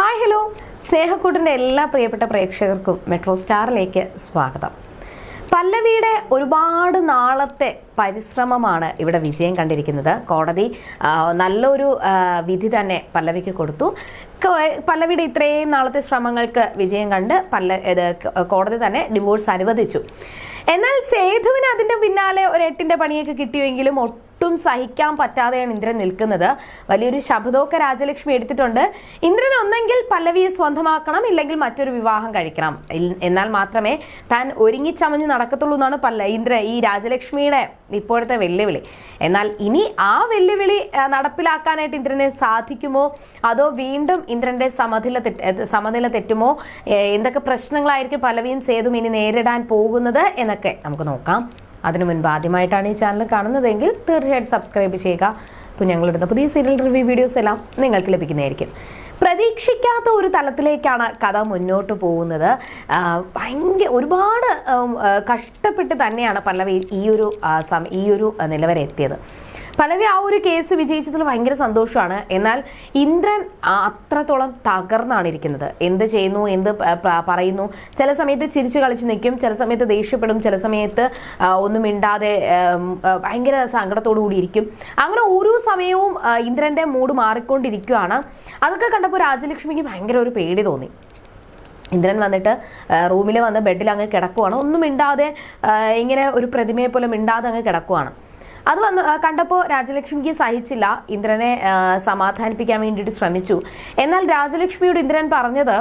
Hi hello സ്നേഹക്കൂട്ടിന്റെ എല്ലാ പ്രിയപ്പെട്ട പ്രേക്ഷകർക്കും മെട്രോ സ്റ്റാറിലേക്ക് സ്വാഗതം. പല്ലവിയുടെ ഒരുപാട് നാളത്തെ പരിശ്രമമാണ് ഇവിടെ വിജയം കണ്ടിരിക്കുന്നത്. കോടതി നല്ലൊരു വിധി തന്നെ പല്ലവിക്ക് കൊടുത്തു. പല്ലവിയുടെ ഇത്രയും നാളത്തെ ശ്രമങ്ങൾക്ക് വിജയം കണ്ട് പല്ല കോടതി തന്നെ ഡിവോഴ്സ് അനുവദിച്ചു. എന്നാൽ സേതുവിന് അതിന്റെ പിന്നാലെ ഒരു എട്ടിന്റെ പണിയൊക്കെ കിട്ടിയെങ്കിലും ഒട്ടും സഹിക്കാൻ പറ്റാതെയാണ് ഇന്ദ്രൻ നിൽക്കുന്നത്. വലിയൊരു ശബ്ദമൊക്കെ രാജലക്ഷ്മി എടുത്തിട്ടുണ്ട്. ഇന്ദ്രൻ ഒന്നെങ്കിൽ പല്ലവിയെ സ്വന്തമാക്കണം ഇല്ലെങ്കിൽ മറ്റൊരു വിവാഹം കഴിക്കണം. എന്നാൽ മാത്രമേ താൻ ഒരുങ്ങിച്ചമഞ്ഞ് നടക്കത്തുള്ളൂ എന്നാണ് പല്ല ഇന്ദ്ര ഈ രാജലക്ഷ്മിയുടെ ഇപ്പോഴത്തെ വെല്ലുവിളി. എന്നാൽ ഇനി ആ വെല്ലുവിളി നടപ്പിലാക്കാനായിട്ട് ഇന്ദ്രന് സാധിക്കുമോ? അതോ വീണ്ടും ഇന്ദ്രന്റെ സമനില സമനില തെറ്റുമോ? എന്തൊക്കെ പ്രശ്നങ്ങളായിരിക്കും പലവിയും സേതും ഇനി നേരിടാൻ പോകുന്നത് എന്നൊക്കെ നമുക്ക് നോക്കാം. അതിനു മുൻപ് ആദ്യമായിട്ടാണ് ഈ ചാനൽ കാണുന്നതെങ്കിൽ തീർച്ചയായിട്ടും സബ്സ്ക്രൈബ് ചെയ്യുക. അപ്പോൾ ഞങ്ങളിടുന്ന പുതിയ സീരിയൽ റിവ്യൂ വീഡിയോസ് എല്ലാം നിങ്ങൾക്ക് ലഭിക്കുന്നതായിരിക്കും. പ്രതീക്ഷിക്കാത്ത ഒരു തലത്തിലേക്കാണ് കഥ മുന്നോട്ട് പോകുന്നത്. ഭയങ്കര ഒരുപാട് കഷ്ടപ്പെട്ട് തന്നെയാണ് പല്ലവി ഈ ഒരു ഈ ഒരു നിലവരെ എത്തിയത്. പല്ലവി ആ ഒരു കേസ് വിജയിച്ചതിൽ ഭയങ്കര സന്തോഷമാണ്. എന്നാൽ ഇന്ദ്രൻ അത്രത്തോളം തകർന്നാണ് ഇരിക്കുന്നത്. എന്ത് ചെയ്യുന്നു? എന്ത് പറയുന്നു? ചില സമയത്ത് ചിരിച്ചു കളിച്ചു നിൽക്കും. ചില സമയത്ത് ദേഷ്യപ്പെടും. ചില സമയത്ത് ഒന്നും മിണ്ടാതെ ഭയങ്കര സങ്കടത്തോടു കൂടി ഇരിക്കും. അങ്ങനെ ഓരോ സമയവും ഇന്ദ്രന്റെ മൂഡ് മാറിക്കൊണ്ടിരിക്കുകയാണ്. അതൊക്കെ കണ്ടപ്പോൾ രാജലക്ഷ്മിക്ക് ഭയങ്കര ഒരു പേടി തോന്നി. ഇന്ദ്രൻ വന്നിട്ട് റൂമിൽ വന്ന് ബെഡിൽ അങ്ങ് കിടക്കുവാണ്. ഒന്നും മിണ്ടാതെ ഇങ്ങനെ ഒരു പ്രതിമയെ പോലെ മിണ്ടാതെ അങ്ങ് കിടക്കുവാണ്. അത് വന്ന് കണ്ടപ്പോൾ രാജലക്ഷ്മിക്ക് സഹിച്ചില്ല. ഇന്ദ്രനെ സമാധാനിപ്പിക്കാൻ വേണ്ടിയിട്ട് ശ്രമിച്ചു. എന്നാൽ രാജലക്ഷ്മിയോട് ഇന്ദ്രൻ പറഞ്ഞത്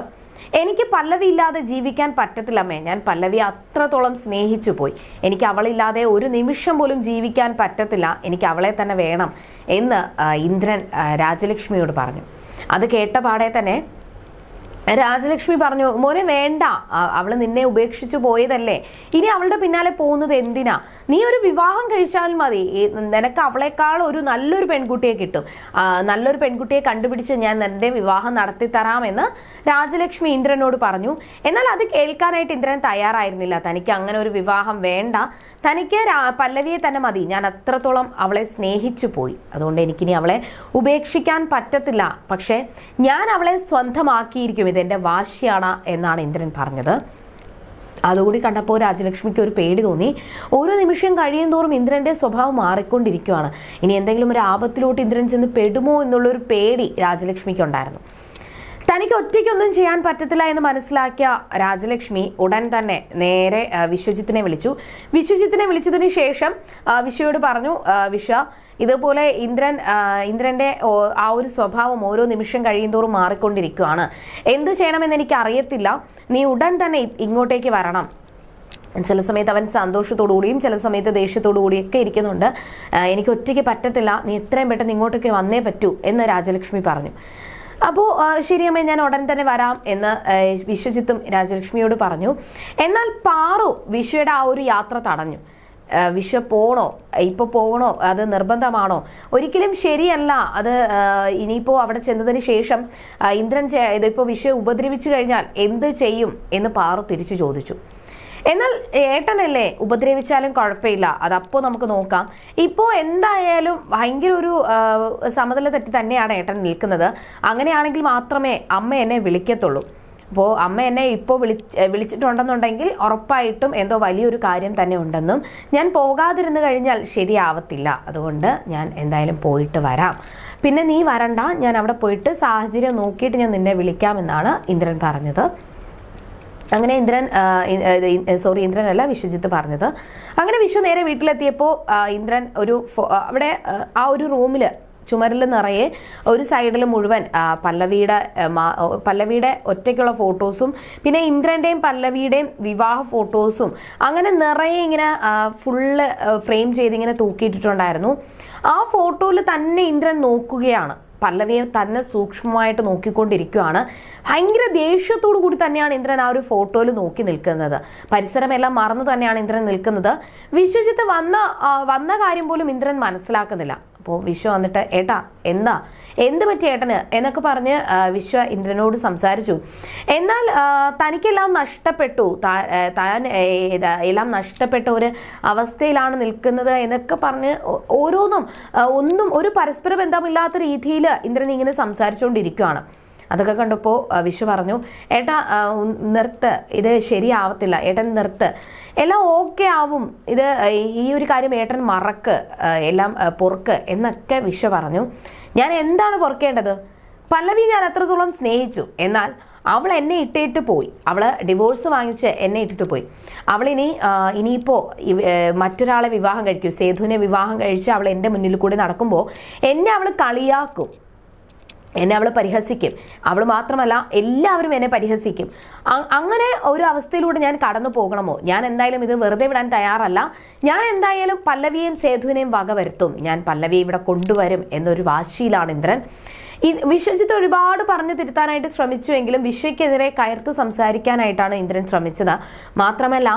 എനിക്ക് പല്ലവി ഇല്ലാതെ ജീവിക്കാൻ പറ്റത്തില്ലമ്മേ ഞാൻ പല്ലവി അത്രത്തോളം സ്നേഹിച്ചു പോയി. എനിക്ക് അവളില്ലാതെ ഒരു നിമിഷം പോലും ജീവിക്കാൻ പറ്റത്തില്ല. എനിക്ക് അവളെ തന്നെ വേണം എന്ന് ഇന്ദ്രൻ രാജലക്ഷ്മിയോട് പറഞ്ഞു. അത് കേട്ട പാടെ തന്നെ രാജലക്ഷ്മി പറഞ്ഞു മോനെ വേണ്ട. അവൾ നിന്നെ ഉപേക്ഷിച്ചു പോയതല്ലേ. ഇനി അവളുടെ പിന്നാലെ പോകുന്നത് എന്തിനാ? നീ ഒരു വിവാഹം കഴിച്ചാൽ മതി. നിനക്ക് അവളെക്കാൾ ഒരു നല്ലൊരു പെൺകുട്ടിയെ കിട്ടും. നല്ലൊരു പെൺകുട്ടിയെ കണ്ടുപിടിച്ച് ഞാൻ നിന്റെ വിവാഹം നടത്തി തരാമെന്ന് രാജലക്ഷ്മി ഇന്ദ്രനോട് പറഞ്ഞു. എന്നാൽ അത് കേൾക്കാനായിട്ട് ഇന്ദ്രൻ തയ്യാറായിരുന്നില്ല. തനിക്ക് അങ്ങനെ ഒരു വിവാഹം വേണ്ട. തനിക്ക് പല്ലവിയെ തന്നെ മതി. ഞാൻ അത്രത്തോളം അവളെ സ്നേഹിച്ചു പോയി. അതുകൊണ്ട് എനിക്കിനി അവളെ ഉപേക്ഷിക്കാൻ പറ്റത്തില്ല. പക്ഷേ ഞാൻ അവളെ സ്വന്തമാക്കിയിരിക്കും. ഇതെന്റെ വാശിയാണ് എന്നാണ് ഇന്ദ്രൻ പറഞ്ഞത്. അതുകൂടി കണ്ടപ്പോൾ രാജലക്ഷ്മിക്ക് ഒരു പേടി തോന്നി. ഓരോ നിമിഷം കഴിയും തോറും ഇന്ദ്രന്റെ സ്വഭാവം മാറിക്കൊണ്ടിരിക്കുകയാണ് ഇനി എന്തെങ്കിലും ഒരു ആപത്തിലോട്ട് ഇന്ദ്രൻ ചെന്ന് പെടുമോ എന്നുള്ളൊരു പേടി രാജലക്ഷ്മിക്ക് ഉണ്ടായിരുന്നു തനിക്ക് ഒറ്റയ്ക്കൊന്നും ചെയ്യാൻ പറ്റത്തില്ല എന്ന് മനസ്സിലാക്കിയ രാജലക്ഷ്മി ഉടൻ തന്നെ നേരെ വിശ്വജിത്തിനെ വിളിച്ചു. വിശ്വജിത്തിനെ വിളിച്ചതിന് ശേഷം വിശ്വയോട് പറഞ്ഞു വിശ്വ ഇതുപോലെ ഇന്ദ്രൻ ഇന്ദ്രന്റെ ആ ഒരു സ്വഭാവം ഓരോ നിമിഷം കഴിയുന്തോറും മാറിക്കൊണ്ടിരിക്കുകയാണ്. എന്ത് ചെയ്യണമെന്ന് എനിക്ക് അറിയത്തില്ല നീ ഉടൻ തന്നെ ഇങ്ങോട്ടേക്ക് വരണം. ചില സമയത്ത് അവൻ സന്തോഷത്തോടു കൂടിയും ചില സമയത്ത് ദേഷ്യത്തോടു കൂടിയൊക്കെ ഇരിക്കുന്നുണ്ട്. എനിക്ക് ഒറ്റയ്ക്ക് പറ്റത്തില്ല. നീ എത്രയും പെട്ടെന്ന് ഇങ്ങോട്ടൊക്കെ വന്നേ പറ്റൂ എന്ന് രാജലക്ഷ്മി പറഞ്ഞു. അപ്പോൾ ശരിയമ്മ ഞാൻ ഉടൻ തന്നെ വരാം എന്ന് വിശ്വജിത്തും രാജലക്ഷ്മിയോട് പറഞ്ഞു. എന്നാൽ പാറു വിശ്വയുടെ ആ ഒരു യാത്ര തടഞ്ഞു. വിശ്വ പോണോ? ഇപ്പോൾ പോകണോ അത് നിർബന്ധമാണോ? ഒരിക്കലും ശരിയല്ല. അത് ഇനിയിപ്പോൾ അവിടെ ചെന്നതിന് ശേഷം ഇന്ദ്രൻ ഇതിപ്പോൾ വിഷ ഉപദ്രവിച്ചു കഴിഞ്ഞാൽ എന്ത് ചെയ്യും എന്ന് പാറു തിരിച്ചു ചോദിച്ചു. എന്നാൽ ഏട്ടനല്ലേ ഉപദ്രവിച്ചാലും കുഴപ്പമില്ല. അതപ്പോൾ നമുക്ക് നോക്കാം. ഇപ്പോൾ എന്തായാലും ഭയങ്കര ഒരു സമതല തെറ്റി തന്നെയാണ് ഏട്ടൻ നിൽക്കുന്നത്. അങ്ങനെയാണെങ്കിൽ മാത്രമേ അമ്മ എന്നെ വിളിക്കത്തുള്ളൂ. അപ്പോൾ അമ്മ എന്നെ ഇപ്പോൾ വിളി വിളിച്ചിട്ടുണ്ടെന്നുണ്ടെങ്കിൽ ഉറപ്പായിട്ടും എന്തോ വലിയൊരു കാര്യം തന്നെ ഉണ്ടെന്നും ഞാൻ പോകാതിരുന്നു കഴിഞ്ഞാൽ ശരിയാവത്തില്ല. അതുകൊണ്ട് ഞാൻ എന്തായാലും പോയിട്ട് വരാം. പിന്നെ നീ വരണ്ട ഞാൻ അവിടെ പോയിട്ട് സാഹചര്യം നോക്കിയിട്ട് ഞാൻ നിന്നെ വിളിക്കാമെന്നാണ് ഇന്ദ്രൻ പറഞ്ഞത്. അങ്ങനെ ഇന്ദ്രൻ സോറി ഇന്ദ്രൻ അല്ല വിശ്വജിത്ത് പറഞ്ഞത്. അങ്ങനെ വിശ്വ നേരെ വീട്ടിലെത്തിയപ്പോൾ ഇന്ദ്രൻ ഒരു അവിടെ ആ ഒരു റൂമിൽ ചുമരിൽ നിറയെ ഒരു സൈഡിൽ മുഴുവൻ പല്ലവിയുടെ പല്ലവിയുടെ ഒറ്റയ്ക്കുള്ള ഫോട്ടോസും പിന്നെ ഇന്ദ്രന്റെയും പല്ലവിയുടെയും വിവാഹ ഫോട്ടോസും അങ്ങനെ നിറയെ ഇങ്ങനെ ഫുള്ള് ഫ്രെയിം ചെയ്ത് ഇങ്ങനെ തൂക്കിയിട്ടിട്ടുണ്ടായിരുന്നു. ആ ഫോട്ടോയിൽ തന്നെ ഇന്ദ്രൻ നോക്കുകയാണ്. പല്ലവിയെ തന്നെ സൂക്ഷ്മമായിട്ട് നോക്കിക്കൊണ്ടിരിക്കുകയാണ്. ഭയങ്കര ദേഷ്യത്തോടു കൂടി തന്നെയാണ് ഇന്ദ്രൻ ആ ഒരു ഫോട്ടോയിൽ നോക്കി നിൽക്കുന്നത്. പരിസരമെല്ലാം മറന്നു തന്നെയാണ് ഇന്ദ്രൻ നിൽക്കുന്നത്. വിശ്വജിത്ത് വന്ന വന്ന കാര്യം പോലും ഇന്ദ്രൻ മനസ്സിലാക്കുന്നില്ല. അപ്പോൾ വിശ്വ വന്നിട്ട് ഏട്ടാ എന്താ? എന്ത് പറ്റി ഏട്ടന്? എന്നൊക്കെ പറഞ്ഞ് വിശ്വ ഇന്ദ്രനോട് സംസാരിച്ചു. എന്നാൽ തനിക്കെല്ലാം നഷ്ടപ്പെട്ടു. താൻ എല്ലാം നഷ്ടപ്പെട്ട ഒരു അവസ്ഥയിലാണ് നിൽക്കുന്നത് എന്നൊക്കെ പറഞ്ഞ് ഓരോന്നും ഒന്നും ഒരു പരസ്പര ബന്ധമില്ലാത്ത രീതിയിൽ ഇന്ദ്രൻ ഇങ്ങനെ സംസാരിച്ചുകൊണ്ടിരിക്കുകയാണ് അതൊക്കെ കണ്ടപ്പോൾ വിഷു പറഞ്ഞു ഏട്ടാ നിർത്ത്. ഇത് ശരിയാവത്തില്ല. ഏട്ടൻ നിർത്ത്. എല്ലാം ഓക്കെ ആവും. ഇത് ഈ ഒരു കാര്യം ഏട്ടൻ മറക്ക്. എല്ലാം പൊറുക്ക്. എന്നൊക്കെ വിഷു പറഞ്ഞു. ഞാൻ എന്താണ് പൊറുക്കേണ്ടത്? പല്ലവി ഞാൻ അത്രത്തോളം സ്നേഹിച്ചു. എന്നാൽ അവൾ എന്നെ ഇട്ടിട്ട് പോയി. അവൾ ഡിവോഴ്സ് വാങ്ങിച്ച് എന്നെ ഇട്ടിട്ട് പോയി. അവൾ ഇനി ഇനിയിപ്പോൾ മറ്റൊരാളെ വിവാഹം കഴിക്കും. സേതുവിനെ വിവാഹം കഴിച്ച് അവൾ എന്റെ മുന്നിൽ കൂടി നടക്കുമ്പോൾ എന്നെ അവൾ കളിയാക്കും. എന്നെ അവൾ പരിഹസിക്കും. അവൾ മാത്രമല്ല എല്ലാവരും എന്നെ പരിഹസിക്കും. അങ്ങനെ ഒരു അവസ്ഥയിലൂടെ ഞാൻ കടന്നു പോകണമോ? ഞാൻ എന്തായാലും ഇത് വെറുതെ വിടാൻ തയ്യാറല്ല. ഞാൻ എന്തായാലും പല്ലവിയെയും സേതുവിനെയും വകവരുത്തും. ഞാൻ പല്ലവിയെ ഇവിടെ കൊണ്ടുവരും എന്നൊരു വാശിയിലാണ് ഇന്ദ്രൻ. വിശ്വജിത്ത് ഒരുപാട് പറഞ്ഞു തിരുത്താനായിട്ട് ശ്രമിച്ചുവെങ്കിലും വിശ്വയ്ക്കെതിരെ കയർത്ത് സംസാരിക്കാനായിട്ടാണ് ഇന്ദ്രൻ ശ്രമിച്ചത്. മാത്രമല്ല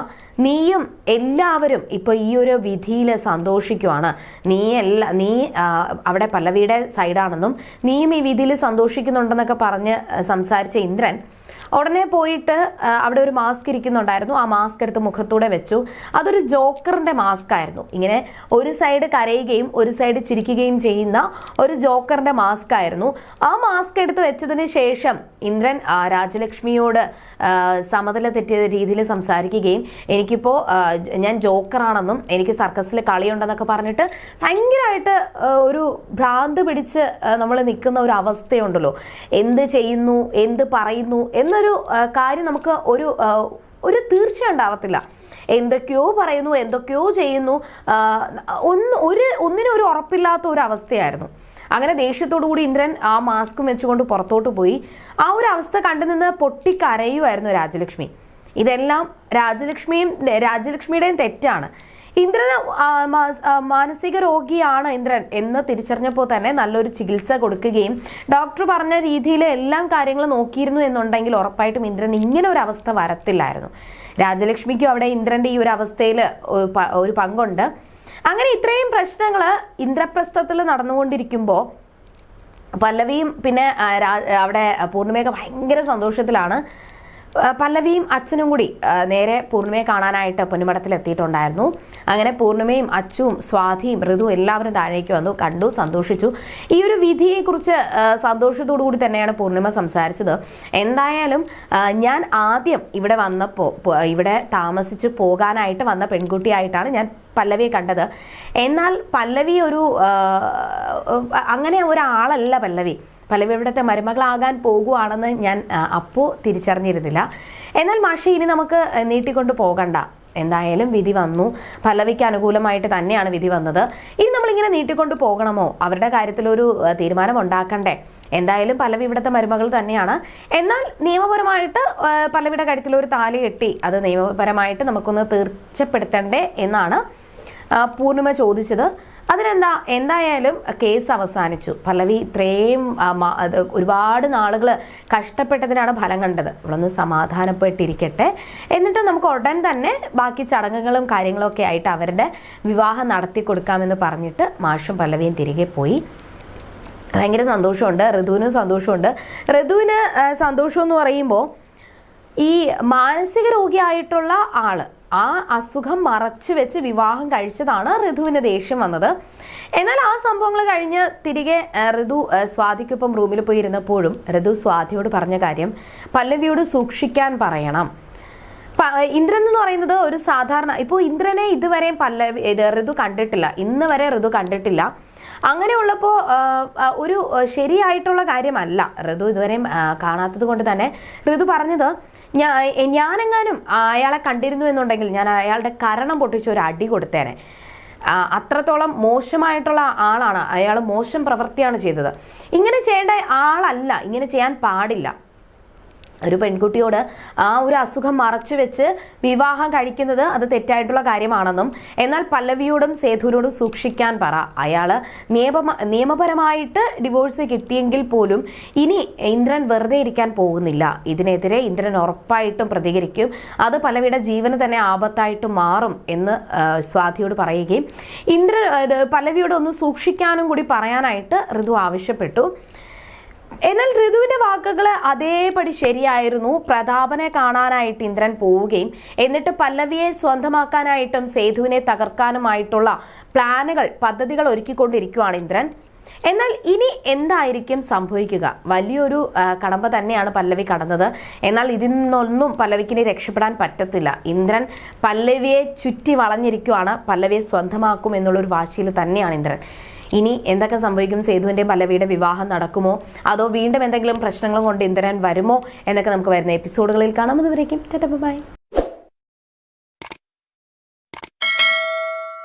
നീയും എല്ലാവരും ഇപ്പൊ ഈ ഒരു വിധിയിൽ സന്തോഷിക്കുവാണ്. നീ എല്ലാ നീ അവിടെ പല്ലവിയുടെ സൈഡാണെന്നും നീയും ഈ വിധിയിൽ സന്തോഷിക്കുന്നുണ്ടെന്നൊക്കെ പറഞ്ഞ് സംസാരിച്ച ഇന്ദ്രൻ ഉടനെ പോയിട്ട് അവിടെ ഒരു മാസ്ക് ഇരിക്കുന്നുണ്ടായിരുന്നു. ആ മാസ്ക് എടുത്ത് മുഖത്തൂടെ വെച്ചു. അതൊരു ജോക്കറിന്റെ മാസ്ക് ആയിരുന്നു. ഇങ്ങനെ ഒരു സൈഡ് കരയുകയും ഒരു സൈഡ് ചിരിക്കുകയും ചെയ്യുന്ന ഒരു ജോക്കറിന്റെ മാസ്ക് ആയിരുന്നു. ആ മാസ്ക് എടുത്ത് വെച്ചതിന് ശേഷം ഇന്ദ്രൻ രാജലക്ഷ്മിയോട് ആ, സമനില തെറ്റിയ രീതിയിൽ സംസാരിക്കുകയും എനിക്കിപ്പോ ആ, ഞാൻ ജോക്കറാണെന്നും എനിക്ക് സർക്കസിൽ കളിയുണ്ടെന്നൊക്കെ പറഞ്ഞിട്ട് ഭയങ്കരമായിട്ട് ഒരു ഭ്രാന്ത് പിടിച്ച് നമ്മൾ നിൽക്കുന്ന ഒരു അവസ്ഥയുണ്ടല്ലോ. എന്ത് ചെയ്യുന്നു എന്ത് പറയുന്നു എന്നൊരു കാര്യം നമുക്ക് ഒരു ഒരു തീർച്ച ഉണ്ടാവത്തില്ല. എന്തൊക്കെയോ പറയുന്നു എന്തൊക്കെയോ ചെയ്യുന്നു ഒന്ന് ഒരു ഒന്നിനും ഒരു ഉറപ്പില്ലാത്ത ഒരു അവസ്ഥയായിരുന്നു. അങ്ങനെ ദേഷ്യത്തോടു കൂടി ഇന്ദ്രൻ ആ മാസ്കും വെച്ചുകൊണ്ട് പുറത്തോട്ട് പോയി. ആ ഒരു അവസ്ഥ കണ്ടുനിന്ന് പൊട്ടിക്കരയുമായിരുന്നു രാജലക്ഷ്മി. ഇതെല്ലാം രാജലക്ഷ്മിയും രാജലക്ഷ്മിയുടെയും തെറ്റാണ്. ഇന്ദ്രൻ മാനസിക രോഗിയാണ് ഇന്ദ്രൻ എന്ന് തിരിച്ചറിഞ്ഞപ്പോൾ തന്നെ നല്ലൊരു ചികിത്സ കൊടുക്കുകയും ഡോക്ടർ പറഞ്ഞ രീതിയിൽ എല്ലാം കാര്യങ്ങളും നോക്കിയിരുന്നു എന്നുണ്ടെങ്കിൽ ഉറപ്പായിട്ടും ഇന്ദ്രൻ ഇങ്ങനെ ഒരു അവസ്ഥ വരത്തില്ലായിരുന്നു. രാജലക്ഷ്മിക്കും അവിടെ ഇന്ദ്രന്റെ ഈ ഒരു അവസ്ഥയിൽ ഒരു പങ്കുണ്ട്. അങ്ങനെ ഇത്രയും പ്രശ്നങ്ങൾ ഇന്ദ്രപ്രസ്ഥത്തിൽ നടന്നുകൊണ്ടിരിക്കുമ്പോൾ പല്ലവിയും പിന്നെ അവിടെ പൂർണിമയൊക്കെ ഭയങ്കര സന്തോഷത്തിലാണ്. പല്ലവിയും അച്ഛനും കൂടി നേരെ പൂർണിമയെ കാണാനായിട്ട് പൊന്നുമടത്തിൽ എത്തിയിട്ടുണ്ടായിരുന്നു അങ്ങനെ പൂർണിമയും അച്ചുവും സ്വാധിയും ഋതു എല്ലാവരും താഴേക്ക് വന്നു കണ്ടു സന്തോഷിച്ചു. ഈ ഒരു വിധിയെക്കുറിച്ച് സന്തോഷത്തോടു കൂടി തന്നെയാണ് പൂർണിമ സംസാരിച്ചത്. എന്തായാലും ഞാൻ ആദ്യം ഇവിടെ വന്നപ്പോൾ ഇവിടെ താമസിച്ച് പോകാനായിട്ട് വന്ന പെൺകുട്ടിയായിട്ടാണ് ഞാൻ പല്ലവിയെ കണ്ടത്. എന്നാൽ പല്ലവി ഒരു അങ്ങനെ ഒരാളല്ല പല്ലവി. പല്ലവി ഇവിടുത്തെ മരുമകളാകാൻ പോകുവാണെന്ന് ഞാൻ അപ്പോൾ അപ്പോ തിരിച്ചറിഞ്ഞിരുന്നില്ല. എന്നാൽ മാഷി ഇനി നമുക്ക് നീട്ടിക്കൊണ്ട് പോകണ്ട. എന്തായാലും വിധി വന്നു. പല്ലവിക്ക് അനുകൂലമായിട്ട് തന്നെയാണ് വിധി വന്നത്. ഇനി നമ്മളിങ്ങനെ നീട്ടിക്കൊണ്ട് പോകണമോ? അവരുടെ കാര്യത്തിലൊരു തീരുമാനം ഉണ്ടാക്കണ്ടേ എന്തായാലും പല്ലവി ഇവിടുത്തെ മരുമകൾ തന്നെയാണ്. എന്നാൽ നിയമപരമായിട്ട് പല്ലവിയുടെ കാര്യത്തിൽ ഒരു താലി കെട്ടി അത് നിയമപരമായിട്ട് നമുക്കൊന്ന് തീർച്ചപ്പെടുത്തണ്ടേ എന്നാണ് പൂർണിമ ചോദിച്ചത്. അതിനെന്താ? എന്തായാലും കേസ് അവസാനിച്ചു. പല്ലവി ഇത്രയും ഒരുപാട് നാളുകൾ കഷ്ടപ്പെട്ടതിനാണ് ഫലം കണ്ടത്. ഇവളൊന്ന് സമാധാനപ്പെട്ടിരിക്കട്ടെ. എന്നിട്ട് നമുക്ക് ഉടൻ തന്നെ ബാക്കി ചടങ്ങുകളും കാര്യങ്ങളും ഒക്കെ ആയിട്ട് അവരുടെ വിവാഹം നടത്തി കൊടുക്കാമെന്ന് പറഞ്ഞിട്ട് മാഷും പല്ലവിയും തിരികെ പോയി. ഭയങ്കര സന്തോഷമുണ്ട്. ഋതുവിനും സന്തോഷമുണ്ട്. ഋതുവിന് സന്തോഷം എന്ന് പറയുമ്പോൾ ഈ മാനസിക രോഗിയായിട്ടുള്ള ആൾ ആ അസുഖം മറച്ചു വെച്ച് വിവാഹം കഴിച്ചതാണ് ഋതുവിന് ദേഷ്യം വന്നത്. എന്നാൽ ആ സംഭവങ്ങൾ കഴിഞ്ഞ് തിരികെ ഋതു സ്വാതിക്കൊപ്പം റൂമിൽ പോയി ഇരുന്നപ്പോഴും ഋതു സ്വാതിയോട് പറഞ്ഞ കാര്യം പല്ലവിയോട് സൂക്ഷിക്കാൻ പറയണം. ഇന്ദ്രൻ എന്ന് പറയുന്നത് ഒരു സാധാരണ ഇപ്പോൾ ഇന്ദ്രനെ ഇതുവരെയും പല്ലവി ഇത് ഋതു കണ്ടിട്ടില്ല. ഇന്ന് വരെ ഋതു കണ്ടിട്ടില്ല. അങ്ങനെയുള്ളപ്പോൾ ഒരു ശരിയായിട്ടുള്ള കാര്യമല്ല. ഋതു ഇതുവരെയും കാണാത്തത് കൊണ്ട് തന്നെ ഋതു പറഞ്ഞത് ഞാ ഞാനെങ്ങാനും അയാളെ കണ്ടിരുന്നു എന്നുണ്ടെങ്കിൽ ഞാൻ അയാളുടെ കരണം പൊട്ടിച്ച് ഒരു അടി കൊടുത്തേനെ. അത്രത്തോളം മോശമായിട്ടുള്ള ആളാണ്. അയാൾ മോശം പ്രവൃത്തിയാണ് ചെയ്തത്. ഇങ്ങനെ ചെയ്യേണ്ട ആളല്ല. ഇങ്ങനെ ചെയ്യാൻ പാടില്ല. ഒരു പെൺകുട്ടിയോട് ആ ഒരു അസുഖം മറച്ചു വെച്ച് വിവാഹം കഴിക്കുന്നത് അത് തെറ്റായിട്ടുള്ള കാര്യമാണെന്നും എന്നാൽ പല്ലവിയോടും സേതുവിനോടും സൂക്ഷിക്കാൻ പറ. അയാൾ നിയമ നിയമപരമായിട്ട് ഡിവോഴ്സ് കിട്ടിയെങ്കിൽ പോലും ഇനി ഇന്ദ്രൻ വെറുതെ ഇരിക്കാൻ പോകുന്നില്ല. ഇതിനെതിരെ ഇന്ദ്രൻ ഉറപ്പായിട്ടും പ്രതികരിക്കും. അത് പല്ലവിയുടെ ജീവന് തന്നെ ആപത്തായിട്ട് മാറും എന്ന് സ്വാധിയോട് പറയുകയും ഇന്ദ്രൻ പല്ലവിയോട് ഒന്ന് സൂക്ഷിക്കാനും കൂടി പറയാനായിട്ട് ഋതു ആവശ്യപ്പെട്ടു. എന്നാൽ ഋതുവിന്റെ വാക്കുകൾ അതേപടി ശരിയായിരുന്നു. പ്രതാപനെ കാണാനായിട്ട് ഇന്ദ്രൻ പോവുകയും എന്നിട്ട് പല്ലവിയെ സ്വന്തമാക്കാനായിട്ടും സേതുവിനെ തകർക്കാനുമായിട്ടുള്ള പ്ലാനുകൾ പദ്ധതികൾ ഒരുക്കിക്കൊണ്ടിരിക്കുകയാണ് ഇന്ദ്രൻ. എന്നാൽ ഇനി എന്തായിരിക്കും സംഭവിക്കുക? വലിയൊരു കടമ്പ തന്നെയാണ് പല്ലവി കടന്നത്. എന്നാൽ ഇതിൽ നിന്നൊന്നും പല്ലവിക്ക് ഇനി രക്ഷപ്പെടാൻ പറ്റത്തില്ല. ഇന്ദ്രൻ പല്ലവിയെ ചുറ്റി വളഞ്ഞിരിക്കുവാണ്. പല്ലവിയെ സ്വന്തമാക്കും എന്നുള്ളൊരു വാശിയിൽ തന്നെയാണ് ഇന്ദ്രൻ. ഇനി എന്തൊക്കെ സംഭവിക്കും സേതുവിന്റെ പല്ലവിയുടെ വിവാഹം നടക്കുമോ? അതോ വീണ്ടും എന്തെങ്കിലും പ്രശ്നങ്ങൾ കൊണ്ട് ഇന്ദ്രൻ വരുമോ? എന്നൊക്കെ നമുക്ക് വരുന്ന എപ്പിസോഡുകളിൽ കാണാം. അതുവരേക്കും ബൈ.